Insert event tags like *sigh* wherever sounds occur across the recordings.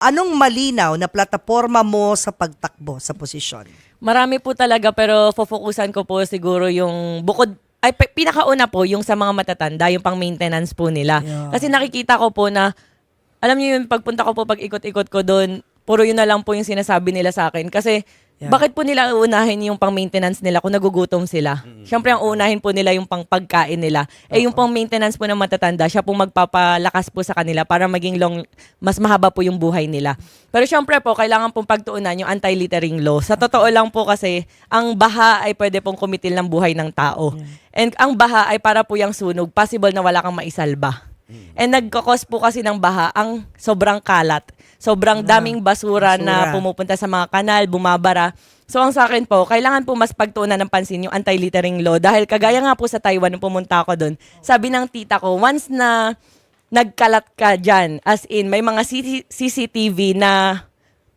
anong malinaw na plataforma mo sa pagtakbo sa posisyon? Marami po talaga pero focusan ko po siguro yung bukod ay pinakauna po yung sa mga matatanda, yung pang maintenance po nila. Yeah. Kasi nakikita ko po na alam niyo yung pagpunta ko po pag ikot-ikot ko doon, puro yun na lang po yung sinasabi nila sa akin kasi Yeah. bakit po nila uunahin yung pang maintenance nila kung nagugutom sila? Siyempre ang uunahin po nila yung pang pagkain nila. Eh yung pang maintenance po ng matatanda, siya pong magpapalakas po sa kanila para maging long mas mahaba po yung buhay nila. Pero syempre po kailangan pong pagtuunan yung anti-littering law. Sa totoo lang po kasi ang baha ay pwede pong kumitil ng buhay ng tao. And ang baha ay para po yung sunog, possible na wala kang maisalba. And nagkakos po kasi ng baha ang sobrang kalat. Sobrang daming basura, na basura. pumupunta sa mga kanal, bumabara. So ang sa akin po, kailangan po mas pagtuunan ng pansin yung anti-littering law. Dahil kagaya nga po sa Taiwan, nung pumunta ako doon, sabi ng tita ko, once na nagkalat ka dyan, as in, may mga CC- CCTV na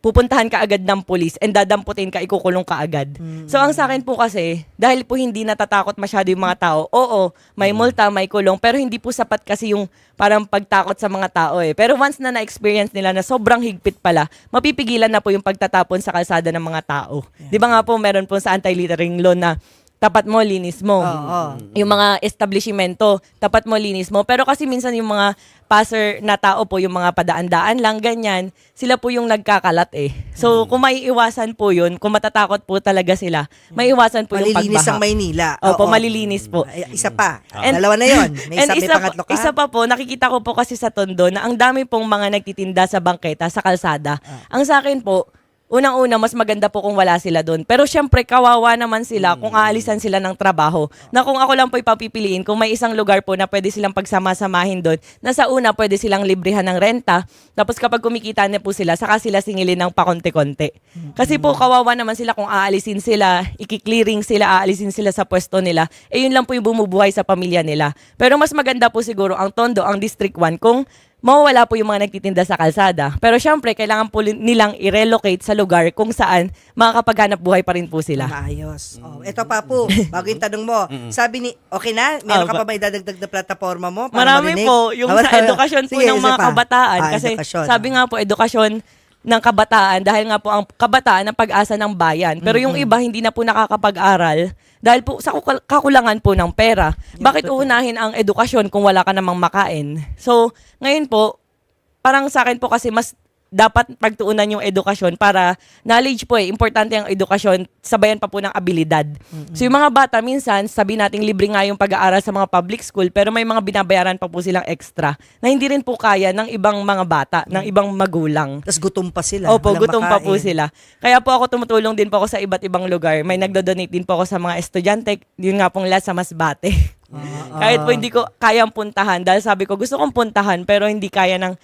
pupuntahan ka agad ng pulis and dadamputin ka, ikukulong ka agad. So ang sa akin po kasi, dahil po hindi natatakot masyado yung mga tao, oo, may multa, may kulong, pero hindi po sapat kasi yung parang pagtakot sa mga tao eh. Pero once na na-experience nila na sobrang higpit pala, mapipigilan na po yung pagtatapon sa kalsada ng mga tao. Di ba nga po meron po sa anti-littering law na tapat mo, linis mo. Oo. Yung mga establishmento, tapat mo, linis mo. Pero kasi minsan yung mga passer na tao po, yung mga padaan-daan lang, ganyan, sila po yung nagkakalat eh. So, kung maiiwasan po yun, kung matatakot po talaga sila, maiiwasan po yung Malilinis pagbaha. ang Maynila. Opo, Oo. malilinis po. Ay, isa pa. And- Dalawa na yon. May And isa, may isa, pangatlo pa, ka? isa pa po, nakikita ko po kasi sa Tondo na ang dami pong mga nagtitinda sa bangketa, sa kalsada. Ah. Ang sa akin po, unang-una, mas maganda po kung wala sila doon. Pero syempre, kawawa naman sila kung aalisan sila ng trabaho. Na kung ako lang po ipapipiliin, kung may isang lugar po na pwede silang pagsama-samahin doon, na sa una, pwede silang librihan ng renta. Tapos kapag kumikita na po sila, saka sila singilin ng pakonti-konti. Kasi po, kawawa naman sila kung aalisin sila, ikiklearing sila, aalisin sila sa pwesto nila. Eh yun lang po yung bumubuhay sa pamilya nila. Pero mas maganda po siguro ang Tondo, ang District 1, kung mawawala po yung mga nagtitinda sa kalsada. Pero syempre, kailangan po nilang i-relocate sa lugar kung saan makakapaghanap buhay pa rin po sila. Maayos. Oh, ito pa po, bago yung tanong mo. Sabi ni, okay na? Meron Ah, ka pa ba- idadagdag na plataforma mo? para Marami marinig? po, yung Ah, sa wala. edukasyon po Sige, ng isa mga pa. kabataan. Ah, kasi edukasyon, sabi ah. nga po, edukasyon ng kabataan dahil nga po ang kabataan ang pag-asa ng bayan. Pero yung iba hindi na po nakakapag-aral dahil po sa kukul- kakulangan po ng pera. Bakit uunahin ang edukasyon kung wala ka namang makain? So, ngayon po, parang sa akin po kasi mas dapat pagtuunan yung edukasyon para knowledge po eh, importante ang edukasyon, sabayan pa po ng abilidad. So yung mga bata, minsan, sabi nating libre nga yung pag-aaral sa mga public school, pero may mga binabayaran pa po silang extra na hindi rin po kaya ng ibang mga bata, ng ibang magulang. Tapos gutom pa sila. Opo, gutom pa po makain. sila. Kaya po ako tumutulong din po ako sa iba't ibang lugar. May nagdo-donate din po ako sa mga estudyante. Yun nga pong last sa Masbate. Ah, *laughs* Kahit po hindi ko kayang puntahan dahil sabi ko gusto kong puntahan pero hindi kaya ng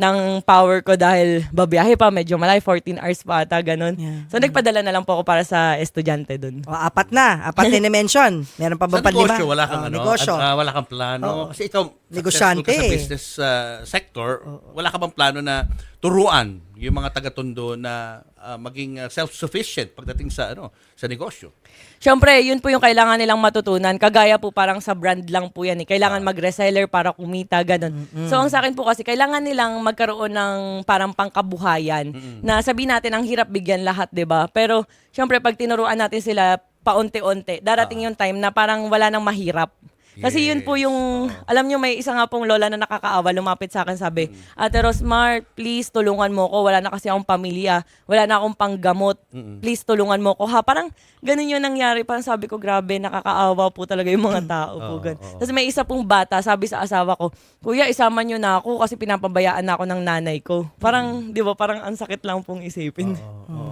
ng power ko dahil babiyahe pa, medyo malay, 14 hours pa ata, ganun. Yeah. So nagpadala na lang po ako para sa estudyante dun. O, apat na. Apat na *laughs* na-mention. Meron pa ba Sa panlima? negosyo, wala kang Oh, ano, negosyo. at, ah, wala kang plano. Oo. Kasi ikaw, Negosyante successful ka eh. sa business ah, sector, wala ka bang plano na turuan yung mga taga-tondo na ah, maging ah, self-sufficient pagdating sa ano sa negosyo? Siyempre, yun po yung kailangan nilang matutunan. Kagaya po parang sa brand lang po yan. Eh. Kailangan mag-reseller para kumita, ganun. So, ang sa akin po kasi, kailangan nilang magkaroon ng parang pangkabuhayan. Na sabi natin, ang hirap bigyan lahat, 'di ba Pero, siyempre, pag tinuruan natin sila paunti-unti, darating yung time na parang wala nang mahirap. Kasi yun po yung, alam nyo, may isa nga pong lola na nakakaawa, lumapit sa akin, sabi, Ate Rosmar, please tulungan mo ko. Wala na kasi akong pamilya. Wala na akong panggamot. Please tulungan mo ko. Ha, parang ganun yung nangyari. Parang sabi ko, grabe, nakakaawa po talaga yung mga tao po. Oo, Ganun. oo. Tapos may isa pong bata, sabi sa asawa ko, Kuya, isama nyo na ako kasi pinapabayaan na ako ng nanay ko. Parang, di ba, parang ang sakit lang pong isipin. Oo.